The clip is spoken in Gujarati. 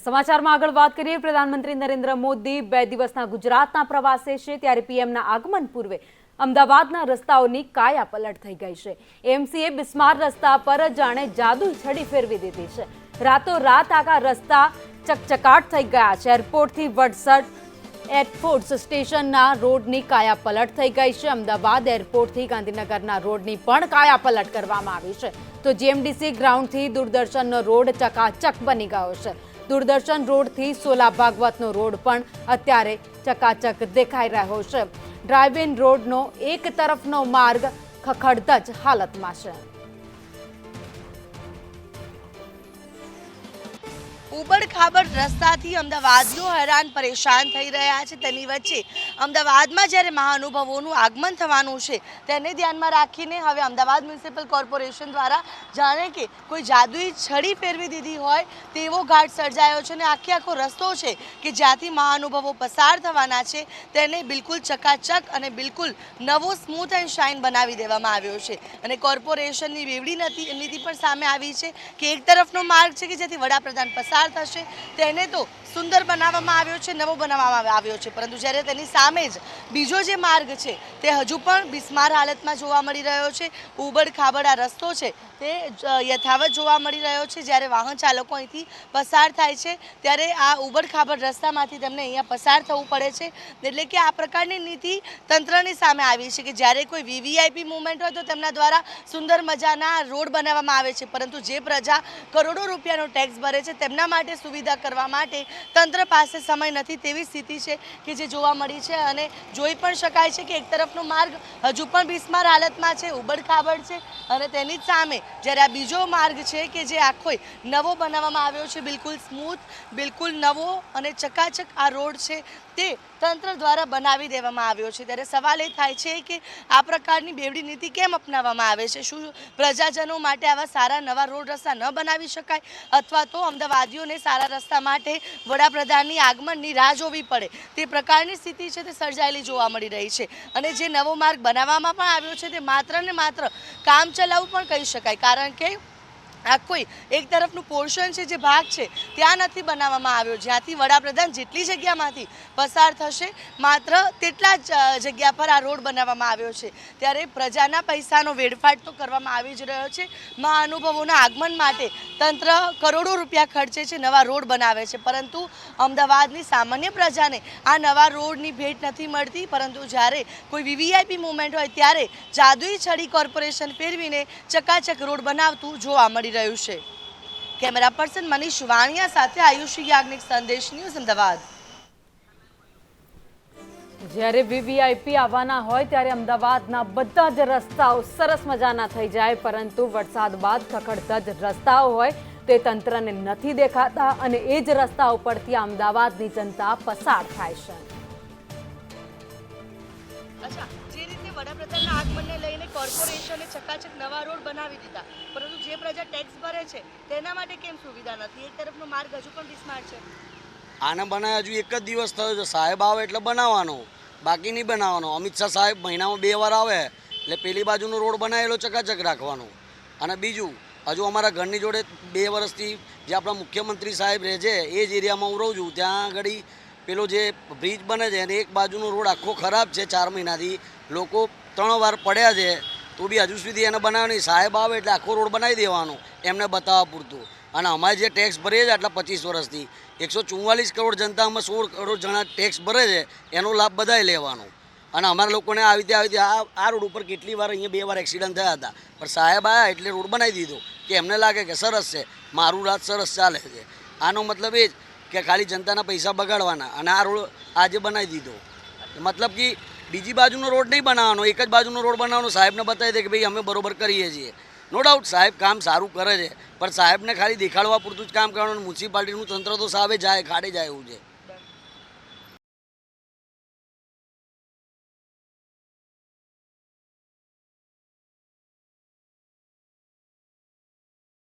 સમાચારમાં આગળ વાત કરીએ, પ્રધાનમંત્રી નરેન્દ્ર મોદી બે દિવસના ગુજરાતના પ્રવાસે છે, ત્યારે પીએમના આગમન પૂર્વે અમદાવાદના રસ્તાઓની કાયા પલટ થઈ ગઈ છે. એમસીએ બિસ્માર રસ્તા પર જાણે જાદુ છડી ફેરવી દીધી છે. રાતોરાત આખા રસ્તા ચકચકાટ થઈ ગયા છે. એરપોર્ટથી વડસર એરફોર્સ સ્ટેશનના રોડની કાયા પલટ થઈ ગઈ છે. અમદાવાદ એરપોર્ટથી ગાંધીનગરના રોડની પણ કાયા પલટ કરવામાં આવી છે. તો જીએમડીસી ગ્રાઉન્ડથી દૂરદર્શનનો રોડ ચકાચક બની ગયો છે. દૂરદર્શન રોડથી સોલા ભાગવતનો રોડ પણ અત્યારે ચકાચક દેખાઈ રહ્યો છે. ડ્રાઇવ ઇન રોડનો એક તરફનો માર્ગ ખખડધજ હાલતમાં છે. ઉબડ ખાબડ રસ્તાથી અમદાવાદીઓ હેરાન પરેશાન થઈ રહ્યા છે તેની વચ્ચે. અમદાવાદમાં જ્યારે મહાનુભાવોનું આગમન થવાનું છે, તેને ધ્યાનમાં રાખીને હવે અમદાવાદ મ્યુનિસિપલ કોર્પોરેશન દ્વારા જાણે કે કોઈ જાદુઈ છડી ફેરવી દીધી હોય તેવો ઘાટ સર્જાયો છે અને આખે આખો રસ્તો છે કે જ્યાંથી મહાનુભાવો પસાર થવાના છે, તેને બિલકુલ ચકાચક અને બિલકુલ નવો સ્મૂથ એન્ડ શાઇન બનાવી દેવામાં આવ્યો છે. અને કોર્પોરેશનની બેવડી નીતિ પણ સામે આવી છે કે એક તરફનો માર્ગ છે કે જેથી વડાપ્રધાન પસાર થશે. તેને તો સુંદર બનાવવામાં આવ્યો છે, નવો બનાવવામાં આવ્યો છે. પરંતુ જ્યારે તેની સામે જ બીજો જે માર્ગ છે, તે હજુ પણ બિસ્માર હાલતમાં જોવા મળી રહ્યો છે. ઉબડ ખાબડ આ રસ્તો છે, તે યથાવત જોવા મળી રહ્યો છે. જ્યારે વાહન ચાલકો અહીંથી પસાર થાય છે, ત્યારે આ ઉબડ ખાબડ રસ્તામાંથી તેમને અહીંયા પસાર થવું પડે છે. એટલે કે આ પ્રકારની નીતિ તંત્રની સામે આવી છે કે જ્યારે કોઈ વીવીઆઈપી મુવમેન્ટ હોય તો તેમના દ્વારા સુંદર મજાના રોડ બનાવવામાં આવે છે. પરંતુ જે પ્રજા કરોડો રૂપિયાનો ટેક્સ ભરે છે, તેમના માટે સુવિધા કરવા માટે તંત્ર પાસે સમય નથી તેવી સ્થિતિ છે કે જે જોવા મળી છે અને જોઈ પણ શકાય છે કે એક તરફનો માર્ગ હજુ પણ બિસ્માર હાલતમાં છે ઉબડ ખાબડ છે અને તેની જ સામે જ્યારે આ બીજો માર્ગ છે કે જે આખો નવો બનાવવામાં આવ્યો છે, બિલકુલ સ્મૂથ, બિલકુલ નવો અને ચકાચક આ રોડ છે તે તંત્ર દ્વારા બનાવી દેવામાં આવ્યો છે. ત્યારે સવાલ એ થાય છે કે આ પ્રકારની બેવડી નીતિ કેમ અપનાવવામાં આવે છે? શું પ્રજાજનો માટે આવા સારા નવા રોડ રસ્તા ન બનાવી શકાય? અથવા તો અમદાવાદીઓને સારા રસ્તા માટે વડાપ્રધાનની આગમનની રાહ જોવી પડે. તે પ્રકારની સ્થિતિ છે તે સર્જાયેલી જોવા મળી રહી છે. અને જે નવો માર્ગ બનાવવામાં પણ આવ્યો છે તે માત્ર ને માત્ર કામ ચલાવવું પણ કહી શકાય. કારણ કે આ કોઈ એક તરફનું પોર્શન છે જે ભાગ છે, ત્યાં નથી બનાવવામાં આવ્યો. જ્યાંથી વડાપ્રધાન જેટલી જગ્યામાંથી પસાર થશે, માત્ર તેટલા જ જગ્યા પર આ રોડ બનાવવામાં આવ્યો છે. ત્યારે પ્રજાના પૈસાનો વેડફાટ તો કરવામાં આવી જ રહ્યો છે. મહાનુભવોના આગમન માટે તંત્ર કરોડો રૂપિયા ખર્ચે છે, નવા રોડ બનાવે છે. પરંતુ અમદાવાદની સામાન્ય પ્રજાને આ નવા રોડની ભેટ નથી મળતી. પરંતુ જ્યારે કોઈ વીવીઆઈપી મુવમેન્ટ હોય, ત્યારે જાદુઈ છડી કોર્પોરેશન ફેરવીને ચકાચક રોડ બનાવતું જોવા મળી રહ્યું છે. કેમેરા પર્સન મનીષ વાણિયા સાથે આયુષ યાજ્ઞિક સંદેશ ન્યૂઝ અમદાવાદ. જ્યારે વીવીઆઈપી આવવાના હોય ત્યારે અમદાવાદના બધા જ રસ્તાઓ સરસ મજાના થઈ જાય પરંતુ વરસાદ બાદ ખખડધજ રસ્તાઓ હોય તે તંત્રને નથી દેખાતા અને એ જ રસ્તા ઉપરથી અમદાવાદની જનતા પસાર થાય છે. અચ્છા જે રીતે વડાપ્રધાનના આગમનને કોર્પોરેશને ચકાચક નવા રોડ બનાવી દીધા. પરંતુ જે પ્રજા ટેક્સ ભરે છે, તેના માટે કેમ સુવિધા નથી? એક તરફનો માર્ગ હજુ પણ બિસ્માર છે. આને બનાવે હજુ એક જ દિવસ થયો છે. સાહેબ આવે એટલે બનાવવાનો. બાકી નહીં બનાવવાનો. અમિત શાહ સાહેબ મહિનામાં બે વાર આવે એટલે પેલી બાજુનો રોડ બનાવેલો ચકાચક રાખવાનો. અને બીજું, હજુ અમારા ઘરની જોડે બે વર્ષથી જે આપણા મુખ્યમંત્રી સાહેબ રહે છે, એ જ એરિયામાં હું રહું છું. ત્યાં આગળ પેલો જે બ્રિજ બને છે અને એક બાજુનો રોડ આખો ખરાબ છે. ચાર મહિનાથી લોકો ત્રણ વાર પડ્યા છે. તો બી હજુ સુધી એને બનાવવાની સાહેબ આવે એટલે આખો રોડ બનાવી દેવાનો. એમને બતાવવા પૂરતું. અને અમારે જે ટેક્સ ભરીએ છીએ આટલા પચીસ વર્ષથી, એકસો ચુમ્માલીસ કરોડ જનતામાં સોળ કરોડ જણા ટેક્સ ભરે છે, એનો લાભ બધાએ લેવાનો. અને અમારા લોકોને આવી રીતે આવી રીતે, આ આ રોડ ઉપર કેટલી વાર અહીંયા બે વાર એક્સિડન્ટ થયા હતા. પણ સાહેબ આવ્યા એટલે રોડ બનાવી દીધો. કે એમને લાગે કે સરસ છે. મારું રાત સરસ ચાલે છે. આનો મતલબ એ જ કે ખાલી જનતાના પૈસા બગાડવાના. અને આ રોડ આજે બનાવી દીધો. મતલબ કે બીજી બાજુનો રોડ નહીં બનાવવાનો, એક જ બાજુનો રોડ બનાવવાનો, સાહેબને બતાવી દે કે ભાઈ અમે બરોબર કરીએ છીએ. નો ડાઉટ સાહેબ કામ સારું કરે છે, પણ સાહેબને ખાલી દેખાડવા પૂરતું જ કામ કરવાનું મ્યુનિસિપાલિટીનું તંત્ર તો સાહેબ જાય, ખાડે જાય એવું છે.